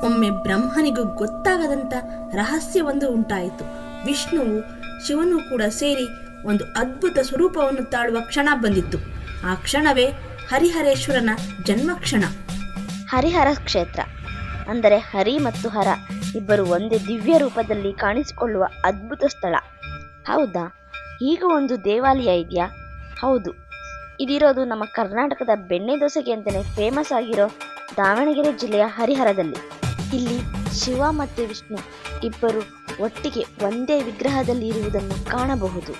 ಒಮ್ಮೆ ಬ್ರಹ್ಮನಿಗೂ ಗೊತ್ತಾಗದಂತ ಒಂದು ಉಂಟಾಯಿತು. ವಿಷ್ಣುವು ಶಿವನು ಕೂಡ ಸೇರಿ ಒಂದು ಅದ್ಭುತ ಸ್ವರೂಪವನ್ನು ತಾಳುವ ಕ್ಷಣ ಬಂದಿತ್ತು. ಆ ಕ್ಷಣವೇ ಹರಿಹರೇಶ್ವರನ ಜನ್ಮ ಕ್ಷಣ ಹರಿಹರ ಕ್ಷೇತ್ರ. ಅಂದರೆ ಹರಿ ಮತ್ತು ಹರ ಇಬ್ಬರು ಒಂದೇ ದಿವ್ಯ ರೂಪದಲ್ಲಿ ಕಾಣಿಸಿಕೊಳ್ಳುವ ಅದ್ಭುತ ಸ್ಥಳ. ಹೌದಾ? ಈಗ ಒಂದು ದೇವಾಲಯ ಇದೆಯಾ? ಹೌದು. ಇದಿರೋದು ನಮ್ಮ ಕರ್ನಾಟಕದ ಬೆಣ್ಣೆ ದೋಸೆಗೆ ಅಂತಲೇ ಫೇಮಸ್ ಆಗಿರೋ ದಾವಣಗೆರೆ ಜಿಲ್ಲೆಯ ಹರಿಹರದಲ್ಲಿ. ಇಲ್ಲಿ ಶಿವ ಮತ್ತು ವಿಷ್ಣು ಇಬ್ಬರು ಒಟ್ಟಿಗೆ ಒಂದೇ ವಿಗ್ರಹದಲ್ಲಿ ಇರುವುದನ್ನು ಕಾಣಬಹುದು.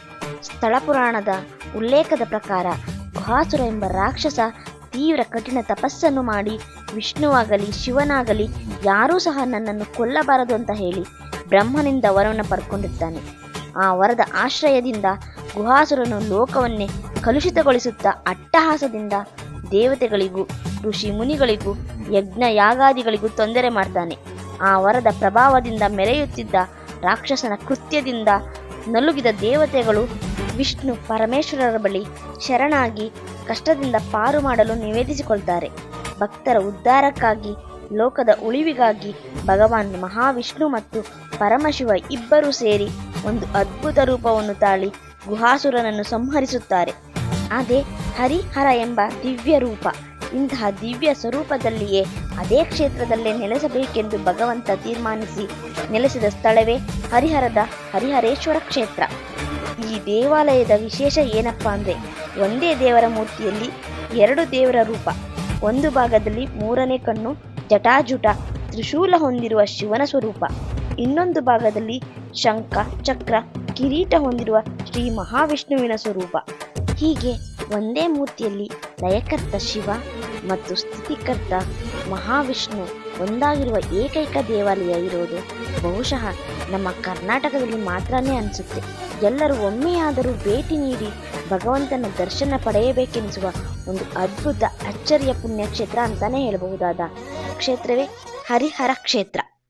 ಸ್ಥಳ ಪುರಾಣದ ಉಲ್ಲೇಖದ ಪ್ರಕಾರ ಗುಹಾಸುರ ಎಂಬ ರಾಕ್ಷಸ ತೀವ್ರ ಕಠಿಣ ತಪಸ್ಸನ್ನು ಮಾಡಿ ವಿಷ್ಣುವಾಗಲಿ ಶಿವನಾಗಲಿ ಯಾರೂ ಸಹ ನನ್ನನ್ನು ಕೊಲ್ಲಬಾರದು ಅಂತ ಹೇಳಿ ಬ್ರಹ್ಮನಿಂದ ವರವನ್ನು ಪಡ್ಕೊಂಡಿರ್ತಾನೆ ಆ ವರದ ಆಶ್ರಯದಿಂದ ಗುಹಾಸುರನು ಲೋಕವನ್ನೇ ಕಲುಷಿತಗೊಳಿಸುತ್ತಾ ಅಟ್ಟಹಾಸದಿಂದ ದೇವತೆಗಳಿಗೂ ಋಷಿ ಮುನಿಗಳಿಗೂ ಯಜ್ಞ ಯಾಗಾದಿಗಳಿಗೂ ತೊಂದರೆ ಮಾಡ್ತಾನೆ. ಆ ವರದ ಪ್ರಭಾವದಿಂದ ಮೆರೆಯುತ್ತಿದ್ದ ರಾಕ್ಷಸನ ಕೃತ್ಯದಿಂದ ನಲುಗಿದ ದೇವತೆಗಳು ವಿಷ್ಣು ಪರಮೇಶ್ವರರ ಬಳಿ ಶರಣಾಗಿ ಕಷ್ಟದಿಂದ ಪಾರು ಮಾಡಲು ನಿವೇದಿಸಿಕೊಳ್ತಾರೆ. ಭಕ್ತರ ಉದ್ಧಾರಕ್ಕಾಗಿ, ಲೋಕದ ಉಳಿವಿಗಾಗಿ ಭಗವಾನ್ ಮಹಾವಿಷ್ಣು ಮತ್ತು ಪರಮಶಿವ ಇಬ್ಬರೂ ಸೇರಿ ಒಂದು ಅದ್ಭುತ ರೂಪವನ್ನು ತಾಳಿ ಗುಹಾಸುರನನ್ನು ಸಂಹರಿಸುತ್ತಾರೆ. ಅದೇ ಹರಿಹರ ಎಂಬ ದಿವ್ಯ ರೂಪ. ಇಂತಹ ದಿವ್ಯ ಸ್ವರೂಪದಲ್ಲಿಯೇ ಅದೇ ಕ್ಷೇತ್ರದಲ್ಲೇ ನೆಲೆಸಬೇಕೆಂದು ಭಗವಂತ ತೀರ್ಮಾನಿಸಿ ನೆಲೆಸಿದ ಸ್ಥಳವೇ ಹರಿಹರದ ಹರಿಹರೇಶ್ವರ ಕ್ಷೇತ್ರ. ಈ ದೇವಾಲಯದ ವಿಶೇಷ ಏನಪ್ಪಾ ಅಂದರೆ ಒಂದೇ ದೇವರ ಮೂರ್ತಿಯಲ್ಲಿ ಎರಡು ದೇವರ ರೂಪ. ಒಂದು ಭಾಗದಲ್ಲಿ ಮೂರನೇ ಕಣ್ಣು, ಜಟಾಜುಟ, ತ್ರಿಶೂಲ ಹೊಂದಿರುವ ಶಿವನ ಸ್ವರೂಪ. ಇನ್ನೊಂದು ಭಾಗದಲ್ಲಿ ಶಂಖ, ಚಕ್ರ, ಕಿರೀಟ ಹೊಂದಿರುವ ಶ್ರೀ ಮಹಾವಿಷ್ಣುವಿನ ಸ್ವರೂಪ. ಹೀಗೆ ಒಂದೇ ಮೂರ್ತಿಯಲ್ಲಿ ಲಯಕರ್ತ ಶಿವ ಮತ್ತು ಸ್ಥಿತಿಕರ್ತ ಮಹಾವಿಷ್ಣು ಒಂದಾಗಿರುವ ಏಕೈಕ ದೇವಾಲಯ ಇರೋದು ಬಹುಶಃ ನಮ್ಮ ಕರ್ನಾಟಕದಲ್ಲಿ ಮಾತ್ರನೇ ಅನಿಸುತ್ತೆ. ಎಲ್ಲರೂ ಒಮ್ಮೆಯಾದರೂ ಭೇಟಿ ನೀಡಿ ಭಗವಂತನ ದರ್ಶನ ಪಡೆಯಬೇಕೆನಿಸುವ ಒಂದು ಅದ್ಭುತ, ಅಚ್ಚರಿಯ ಪುಣ್ಯಕ್ಷೇತ್ರ ಅಂತಾನೆ ಹೇಳಬಹುದಾದ ಕ್ಷೇತ್ರವೇ ಹರಿಹರ ಕ್ಷೇತ್ರ.